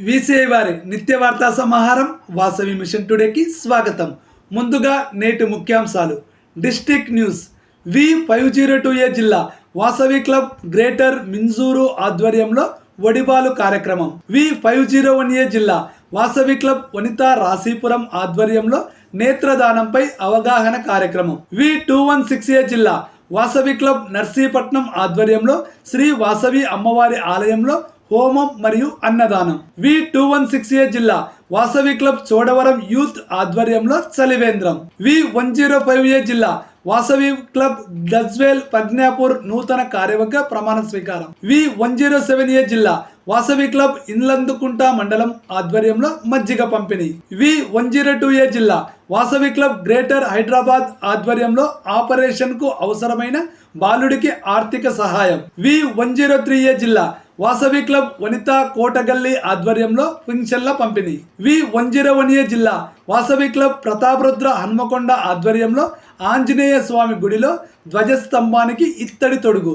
VCI వారి నిత్య వార్తా సమాహారం వాసవి మిషన్ టుడేకి స్వాగతం. ముందుగా నేటి ముఖ్యాంశాలు. District news. V five zero two A జిల్లా వాసవి క్లబ్ గ్రేటర్ మింజూరు ఆధ్వర్యంలో వడిబాలు కార్యక్రమం. V five zero one A జిల్లా వాసవి క్లబ్ వనితా రాశీపురం ఆధ్వర్యంలో నేత్రదానంపై అవగాహన కార్యక్రమం. V two one six A జిల్లా వాసవి క్లబ్ నర్సీపట్నం ఆధ్వర్యంలో శ్రీ వాసవి అమ్మవారి ఆలయంలో హోమం మరియు అన్నదానం. V two one six A జిల్లా వాసవి క్లబ్ చోడవరం యూత్ ఆధ్వర్యంలో చలివేంద్రం. V one zero five A జిల్లా వాసవి క్లబ్ గజ్వేల్ ప్రజ్ఞాపూర్ నూతన కార్యవర్గ ప్రమాణ స్వీకారం. V one zero seven A జిల్లా వాసవి క్లబ్ ఇన్లందుకుంట మండలం ఆధ్వర్యంలో మజ్జిగ పంపిణీ. V one zero two A జిల్లా వాసవి క్లబ్ గ్రేటర్ హైదరాబాద్ ఆధ్వర్యంలో ఆపరేషన్కు అవసరమైన బాలుడికి ఆర్థిక సహాయం. V one zero three A జిల్లా వాసవి క్లబ్ వనిత కోటగల్లి ఆధ్వర్యంలో పింఛన్ల పంపిణీ. V one zero one A జిల్లా వాసవి క్లబ్ ప్రతాపరుద్ర హన్మకొండ ఆధ్వర్యంలో ఆంజనేయ స్వామి గుడిలో ధ్వజస్తంభానికి ఇత్తడి తొడుగు.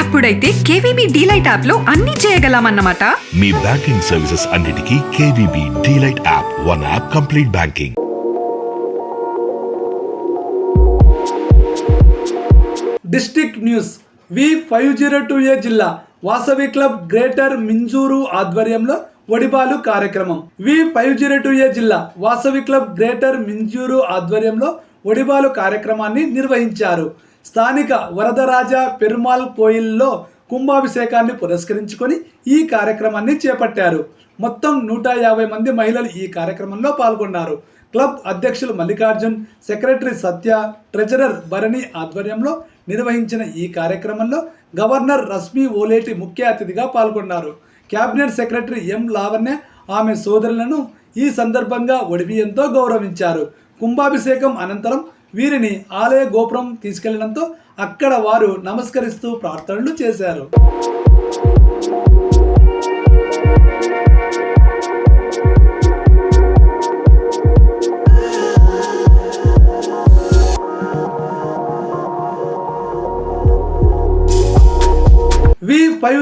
అప్పుడైతే కేవీబీ డీలైట్ యాప్లో అన్ని చేయగలమన్నమాట. మీ బ్యాంకింగ్ సర్వీసెస్ అన్నిటికీ KVB DLite app one app complete banking. District news. V five zero two A జిల్లా వాసవి క్లబ్ గ్రేటర్ మింజూరు ఆధ్వర్యంలో ఒడిబాలు కార్యక్రమం. V five zero two A జిల్లా వాసవి క్లబ్ గ్రేటర్ మింజూరు ఆధ్వర్యంలో ఒడిబాలు కార్యక్రమాన్ని నిర్వహించారు. స్థానిక వరదరాజ పెరుమాల్ కోయిల్లో కుంభాభిషేకాన్ని పురస్కరించుకొని ఈ కార్యక్రమాన్ని చేపట్టారు. మొత్తం నూట యాభై మంది మహిళలు ఈ కార్యక్రమంలో పాల్గొన్నారు. క్లబ్ అధ్యక్షులు మల్లికార్జున్ సెక్రటరీ సత్య ట్రెజరర్ భరణి ఆధ్వర్యంలో నిర్వహించిన ఈ కార్యక్రమంలో గవర్నర్ రశ్మి ఓలేటి ముఖ్య అతిథిగా పాల్గొన్నారు. కేబినెట్ సెక్రటరీ ఎం లావణ్య ఆమె సోదరులను ఈ సందర్భంగా ఒడిబియ్యంతో గౌరవించారు. కుంభాభిషేకం అనంతరం వీరిని ఆలయ గోపురం తీసుకెళ్ళడంతో అక్కడ వారు నమస్కరిస్తూ ప్రార్థనలు చేశారు.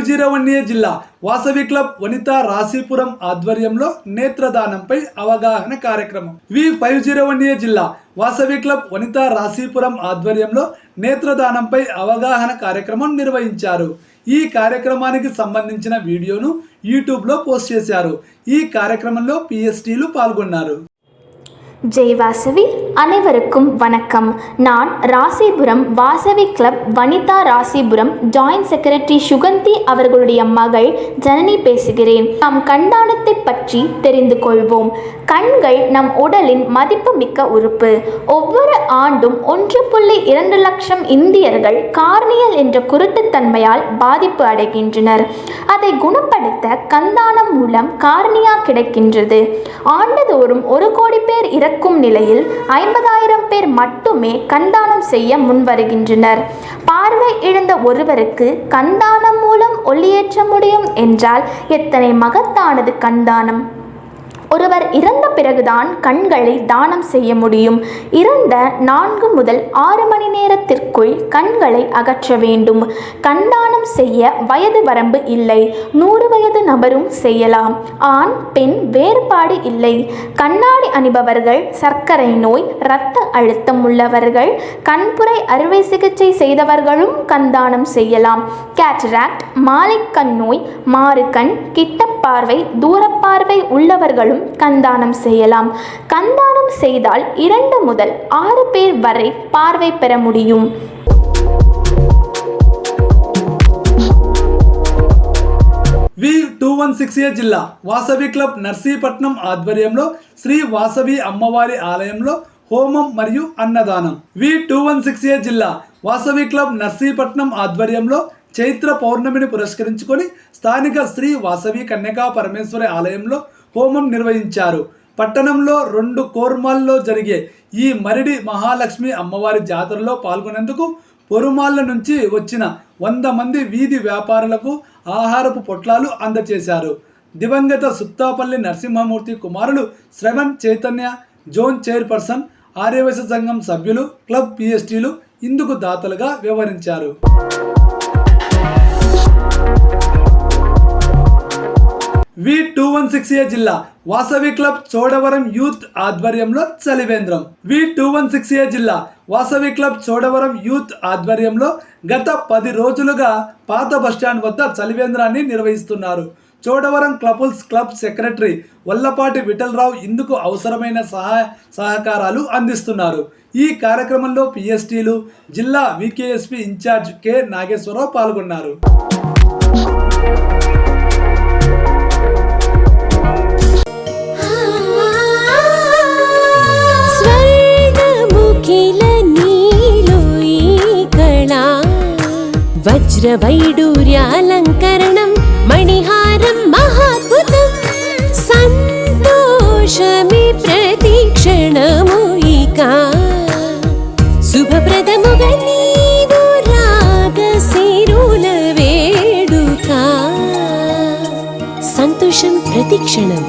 జీరో వన్ ఏ జిల్లా వాసవి క్లబ్ వనితా రాశీపురం ఆధ్వర్యంలో నేత్రదానంపై అవగాహన కార్యక్రమం. V five zero one A జిల్లా వాసవి క్లబ్ వనితా రాశీపురం ఆధ్వర్యంలో నేత్రదానంపై అవగాహన కార్యక్రమం నిర్వహించారు. ఈ కార్యక్రమానికి సంబంధించిన వీడియోను యూట్యూబ్లో పోస్ట్ చేశారు. ఈ కార్యక్రమంలో పిఎస్టీలు పాల్గొన్నారు. ஜெய் வாசவி அனைவருக்கும் வணக்கம். நான் Rasipuram Vasavi club Vanitha Rasipuram joint secretary Sugandhi அவர்களுடைய மகள் ஜனனி பேசுகிறேன். நாம் கண்டானத்தை பற்றி தெரிந்து கொள்வோம். கண்கள் நம் உடலின் மதிப்புமிக்க உறுப்பு. ஒவ்வொரு ஆண்டும் ஒன்று புள்ளி இரண்டு லட்சம் இந்தியர்கள் கார்னியல் என்ற குருட்டுத்தன்மையால் பாதிப்பு அடைகின்றனர். அதை குணப்படுத்த கந்தானம் மூலம் கார்னியா கிடைக்கின்றது. ஆண்டுதோறும் ஒரு கோடி பேர் இறக்கும் நிலையில் ஐம்பதாயிரம் பேர் மட்டுமே கண்தானம் செய்ய முன்வருகின்றனர். பார்வை இழந்த ஒருவருக்கு கந்தானம் மூலம் ஒளியேற்ற முடியும் என்றால் எத்தனை மகத்தானது கண்தானம்? ஒருவர் இறந்த பிறகுதான் கண்களை தானம் செய்ய முடியும். இறந்த நான்கு முதல் ஆறு மணி நேரத்திற்குள் கண்களை அகற்ற வேண்டும். கண்தானம் செய்ய வயது வரம்பு இல்லை. நூறு வயது நபரும் செய்யலாம். ஆண் பெண் வேறுபாடு இல்லை. கண்ணாடி அணிபவர்கள் சர்க்கரை நோய் இரத்த அழுத்தம் உள்ளவர்கள் கண்புரை அறுவை சிகிச்சை செய்தவர்களும் கண்தானம் செய்யலாம். கேட்ராக்ட் மாலைக்கண் நோய் மாறுகண் கிட்டப்பார்வை தூரப்பார்வை உள்ளவர்களும் கண்தானம் செய்யலாம் கண்தானம் செய்தால் இரண்டு முதல் ஆறு பேர் வரை பார்வை பெற முடியும் V two one six A జిల్లా వాసవి క్లబ్ నర్సీపట్నం ఆధ్వర్యంలో శ్రీ వాసవి అమ్మవారి ఆలయంలో హోమం మరియు అన్నదానం V two one six A జిల్లా వాసవి క్లబ్ నర్సీపట్నం ఆధ్వర్యంలో చైత్ర పౌర్ణమిని పురస్కరించుకొని స్థానిక శ్రీ వాసవి కన్యకా పరమేశ్వరి ఆలయంలో హోమం నిర్వహించారు. పట్టణంలో రెండు కోర్మాల్లో జరిగే ఈ మరిడి మహాలక్ష్మి అమ్మవారి జాతరలో పాల్గొనేందుకు పొరుమాళ్ళ నుంచి వచ్చిన వంద మంది వీధి వ్యాపారులకు ఆహారపు పొట్లాలు అందజేశారు దివంగత సుత్తాపల్లి నరసింహమూర్తి కుమారులు శ్రవణ్ చైతన్య జోన్ చైర్పర్సన్ ఆర్యవైశ్య సంఘం సభ్యులు క్లబ్ పిఎస్టీలు ఇందుకు దాతలుగా వ్యవహరించారు. V two one six A జిల్లా వాసవి క్లబ్ చోడవరం యూత్ ఆధ్వర్యంలో చలివేంద్రం. V two one six A జిల్లా వాసవి క్లబ్ చోడవరం యూత్ ఆధ్వర్యంలో గత పది రోజులుగా పాత బస్టాండ్ వద్ద చలివేంద్రాన్ని నిర్వహిస్తున్నారు. చోడవరం క్లబుల్స్ క్లబ్ సెక్రటరీ వల్లపాటి విఠలరావు ఇందుకు అవసరమైన సహాయ సహకారాలు అందిస్తున్నారు. ఈ కార్యక్రమంలో పిఎస్టీలు జిల్లా వికేఎస్పి ఇన్ఛార్జ్ కె నాగేశ్వరరావు పాల్గొన్నారు. వజ్రవైడూర్యాలంకరణం మణిహారం మహాద్భుతం సంతోషమి ప్రతిక్షణము ఇక శుభప్రదముగా నీవు రాగశిరుల వేడుక సంతోషం ప్రతిక్షణం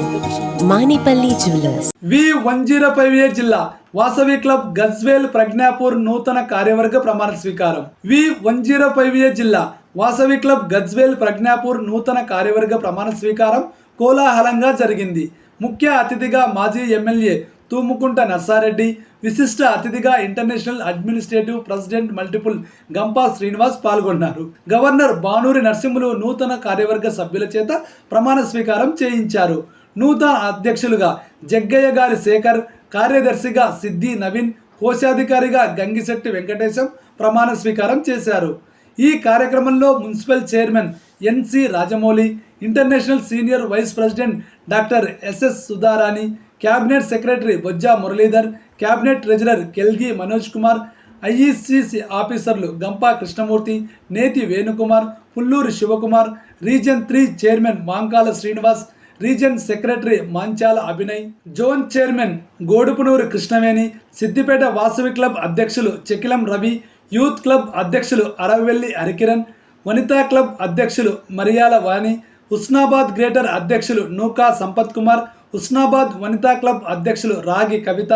Manipalli jewellers. V one zero five A జిల్లా వాసవి క్లబ్ గజ్వేల్ ప్రజ్ఞాపూర్ నూతన కార్యవర్గ ప్రమాణ స్వీకారం. V one zero five A జిల్లా వాసవి క్లబ్ గజ్వేల్ ప్రజ్ఞాపూర్ నూతన కార్యవర్గ ప్రమాణ స్వీకారం కోలాహలంగా జరిగింది. ముఖ్య అతిథిగా మాజీ ఎమ్మెల్యే తూముకుంట నర్సారెడ్డి విశిష్ట అతిథిగా international administrative president multiple Gampa Srinivas పాల్గొన్నారు. గవర్నర్ బానూరి నరసింహులు నూతన కార్యవర్గ సభ్యుల చేత ప్రమాణ స్వీకారం చేయించారు. నూతన అధ్యక్షులుగా జగ్గయ్య గారి శేఖర్ కార్యదర్శిగా సిద్ధి నవీన్ కోశాధికారిగా గంగిశెట్టి వెంకటేశం ప్రమాణ స్వీకారం చేశారు. ఈ కార్యక్రమంలో municipal chairman NC Rajamouli international senior vice president doctor SS Sudharani cabinet secretary Bojja Muralidhar cabinet treasurer Kelgi Manoj Kumar IECC ఆఫీసర్లు Gampa Krishnamurthy Neti Venukumar Pulluri Shivakumar region three chairman Mankala Srinivas region secretary Manchala Abhinay zone chairman Godupunuru Krishnaveni Siddipet Vasavi club అధ్యక్షులు Chekilam Ravi youth club అధ్యక్షులు Aravelli Harikiran Vanitha club అధ్యక్షులు మరియాల వాణి Husnabad greater అధ్యక్షులు Nuka Sampath Kumar Husnabad Vanitha club అధ్యక్షులు రాగి కవిత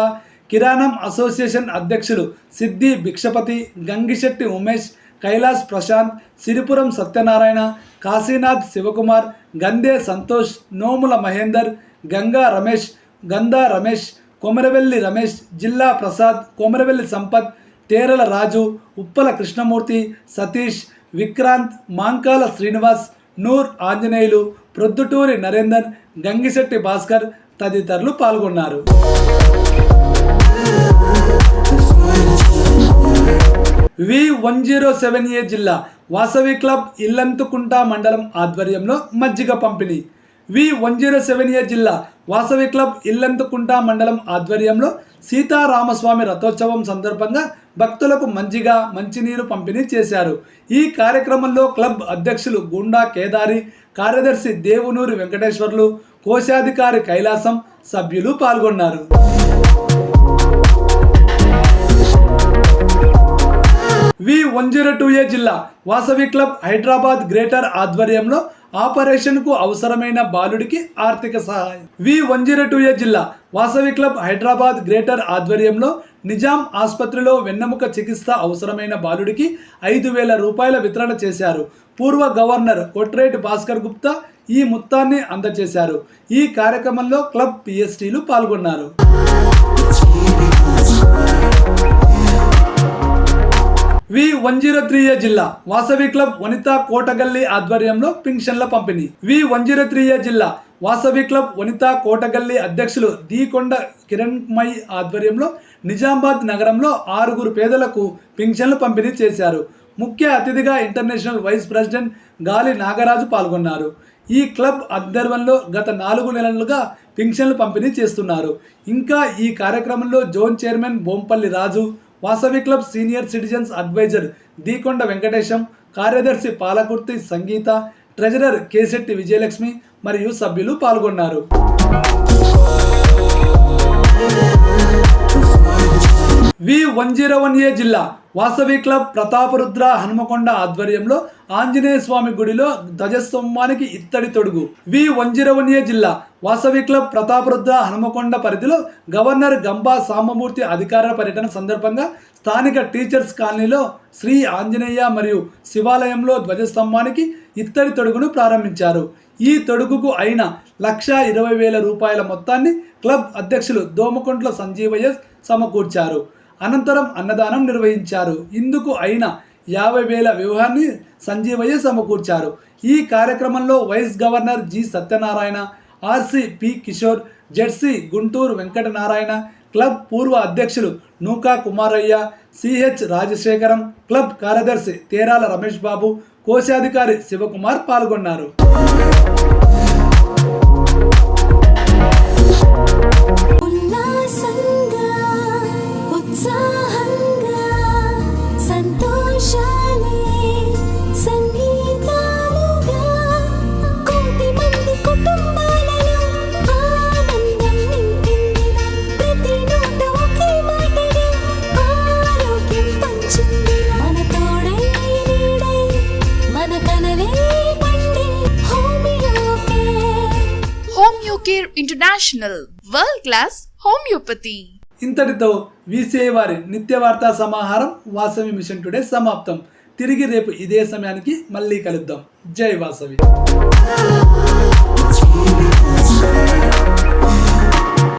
కిరాణం association అధ్యక్షులు సిద్ధి భిక్షపతి గంగిశెట్టి ఉమేష్ కైలాస్ ప్రశాంత్ సిరిపురం సత్యనారాయణ కాశీనాథ్ శివకుమార్ గందే సంతోష్ నోముల మహేందర్ గంగా రమేష్ గందా రమేష్ కొమరవెల్లి రమేష్ జిల్లా ప్రసాద్ కొమరవెల్లి సంపత్ తేరల రాజు ఉప్పల కృష్ణమూర్తి సతీష్ విక్రాంత్ మాంకాల శ్రీనివాస్ నూర్ ఆంజనేయులు ప్రొద్దుటూరి నరేందర్ గంగిశెట్టి భాస్కర్ తదితరులు పాల్గొన్నారు. V one zero seven A జిల్లా వాసవి క్లబ్ ఇల్లంతుకుంట మండలం ఆధ్వర్యంలో మజ్జిగ పంపిణీ. V one zero seven A జిల్లా వాసవి క్లబ్ ఇల్లంతుకుంట మండలం ఆధ్వర్యంలో సీతారామస్వామి రథోత్సవం సందర్భంగా భక్తులకు మంచిగా మంచినీరు పంపిణీ చేశారు. ఈ కార్యక్రమంలో క్లబ్ అధ్యక్షులు గుండా కేదారి కార్యదర్శి దేవునూరి వెంకటేశ్వర్లు కోశాధికారి కైలాసం సభ్యులు పాల్గొన్నారు. V one zero two A జిల్లా వాసవి క్లబ్ హైదరాబాద్ గ్రేటర్ ఆధ్వర్యంలో ఆపరేషన్కు అవసరమైన బాలుడికి ఆర్థిక సహాయం. V one zero two A జిల్లా వాసవి క్లబ్ హైదరాబాద్ గ్రేటర్ ఆధ్వర్యంలో నిజాం ఆసుపత్రిలో వెన్నెముక చికిత్స అవసరమైన బాలుడికి ఐదు వేల రూపాయల వితరణ చేశారు. పూర్వ గవర్నర్ కొట్రేటి భాస్కర్ గుప్తా ఈ మొత్తాన్ని అందజేశారు. ఈ కార్యక్రమంలో క్లబ్ పిఎస్టీలు పాల్గొన్నారు. V one zero three A జిల్లా వాసవి క్లబ్ వనితా కోటగల్లి ఆధ్వర్యంలో పింఛన్ల పంపిణీ. V one zero three A జిల్లా వాసవి క్లబ్ వనితా కోటగల్లి అధ్యక్షులు దీకొండ కిరణ్మయ్ ఆధ్వర్యంలో నిజామాబాద్ నగరంలో ఆరుగురు పేదలకు పింఛన్లు పంపిణీ చేశారు. ముఖ్య అతిథిగా ఇంటర్నేషనల్ వైస్ ప్రెసిడెంట్ గాలి నాగరాజు పాల్గొన్నారు. ఈ క్లబ్ ఆధ్వర్యంలో గత నాలుగు నెలలుగా పింఛన్లు పంపిణీ చేస్తున్నారు. ఇంకా ఈ కార్యక్రమంలో zone chairman Bompalli Raju Vasavi club senior citizens adviser Deekonda Venkatesham కార్యదర్శి పాలకుర్తి సంగీత ట్రెజరర్ కేశెట్టి విజయలక్ష్మి మరియు సభ్యులు పాల్గొన్నారు. V one zero one A జిల్లా వాసవి క్లబ్ ప్రతాపరుద్ర హనుమకొండ ఆధ్వర్యంలో ఆంజనేయ స్వామి గుడిలో ధ్వజస్తంభానికి ఇత్తడి తొడుగు. V one zero one A జిల్లా వాసవి క్లబ్ ప్రతాపరుద్ర హనుమకొండ పరిధిలో గవర్నర్ గంబా సాంబమూర్తి అధికార పర్యటన సందర్భంగా స్థానిక టీచర్స్ కాలనీలో శ్రీ ఆంజనేయ మరియు శివాలయంలో ధ్వజస్తంభానికి ఇత్తడి తొడుగును ప్రారంభించారు. ఈ తొడుగుకు అయిన లక్ష ఇరవై వేల రూపాయల మొత్తాన్ని క్లబ్ అధ్యక్షులు దోమకొంట్ల సంజీవయ్య సమకూర్చారు. అనంతరం అన్నదానం నిర్వహించారు. ఇందుకు అయిన యాభై వేల వ్యూహాన్ని సంజీవయ్య సమకూర్చారు. ఈ కార్యక్రమంలో vice governor G Satyanarayana RC P Kishore ZC Guntur Venkatanarayana club పూర్వ అధ్యక్షులు నూకా కుమారయ్య సిహెచ్ రాజశేఖరం క్లబ్ కార్యదర్శి తేరాల రమేష్ బాబు కోశాధికారి శివకుమార్ పాల్గొన్నారు. Care international world class homoeopathy. ఇంతటితో వీసీఐ వారి నిత్య వార్తా సమాహారం వాసవి మిషన్ టుడే సమాప్తం. తిరిగి రేపు ఇదే సమయానికి మళ్ళీ కలుద్దాం. జై వాసవి.